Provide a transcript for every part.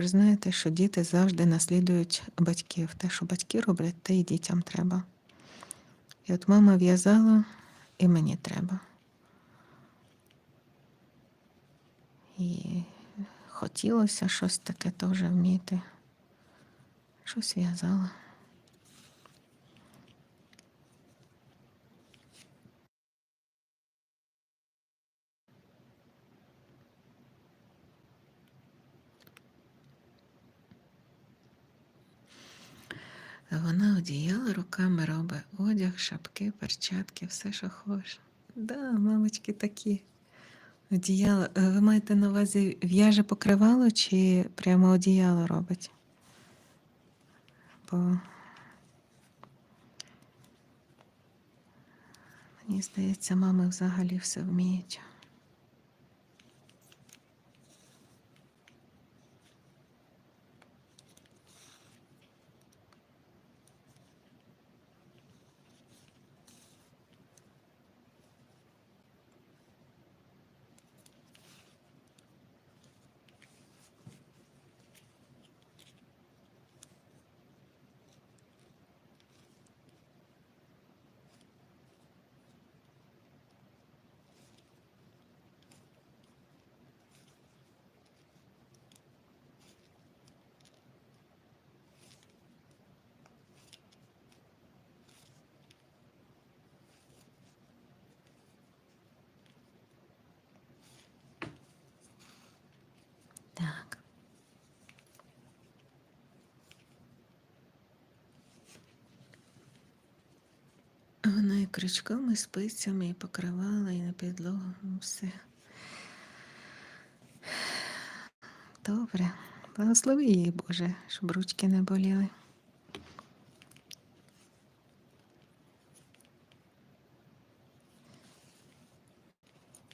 ви ж знаєте, що діти завжди наслідують батьків. Те, що батьки роблять, те і дітям треба. І от мама в'язала, і мені треба. І хотілося щось таке теж вміти. Щось в'язала. Вона одіяла руками робить одяг, шапки, перчатки, все, що хочеш. Да, мамочки такі. Одіяло. Е, Ви маєте на увазі в'яже покривало чи прямо одіяло робить? Бо мені здається, мами взагалі все вміють. Так. Вона і крючками, і спицями, і покривала, і на підлогу, все. Добре. Благослови її, Боже, щоб ручки не боліли.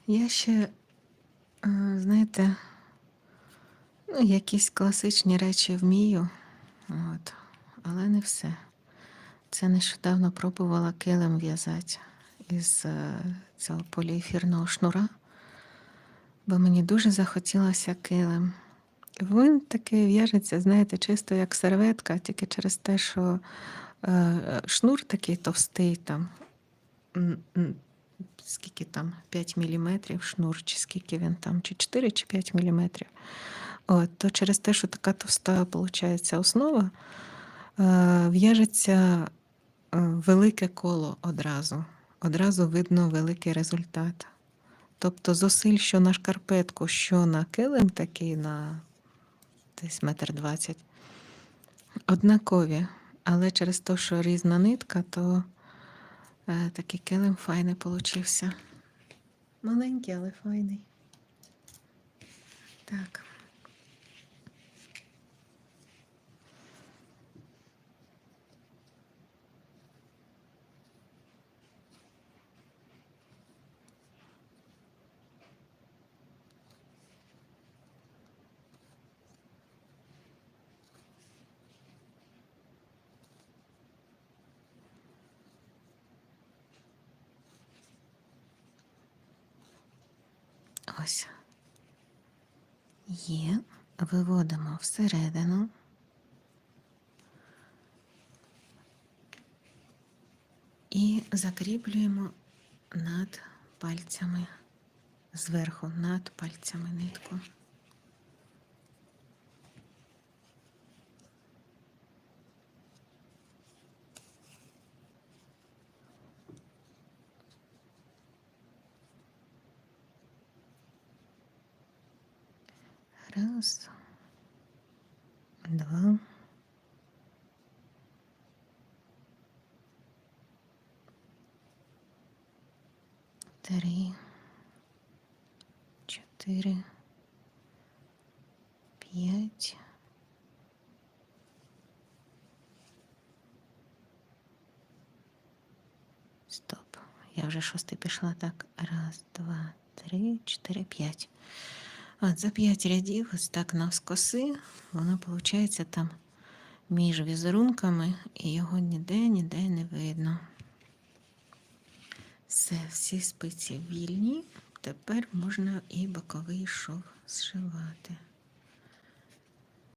Я ще, е, знаєте, ну, якісь класичні речі вмію, от, але не все. Це нещодавно пробувала килим в'язати із е, цього поліефірного шнура, бо мені дуже захотілося килим. Він таки в'яжеться, знаєте, чисто як серветка, тільки через те, що е, шнур такий товстий, там, скільки там, 5 мм шнур, чи скільки він там, чи 4 чи 5 мм. От, то через те, що така товста виходить, основа, е, в'яжеться е, велике коло одразу. Одразу видно великий результат. Тобто зусиль, що на шкарпетку, що на килим такий на десь метр двадцять, однакові. Але через те, що різна нитка, то е, такий килим файний получився. Маленький, але файний. Так. Ось. Є. Виводимо всередину. І закріплюємо над пальцями, зверху над пальцями нитку. Раз, два. Три, чотири, п'ять. Стоп. Я вже шостий пішла. Так. Раз, два, три, чотири, п'ять. От за п'ять рядів, ось так навскоси, воно виходить там між візерунками, і його ніде, ніде не видно. Все, всі спиці вільні. Тепер можна і боковий шов зшивати.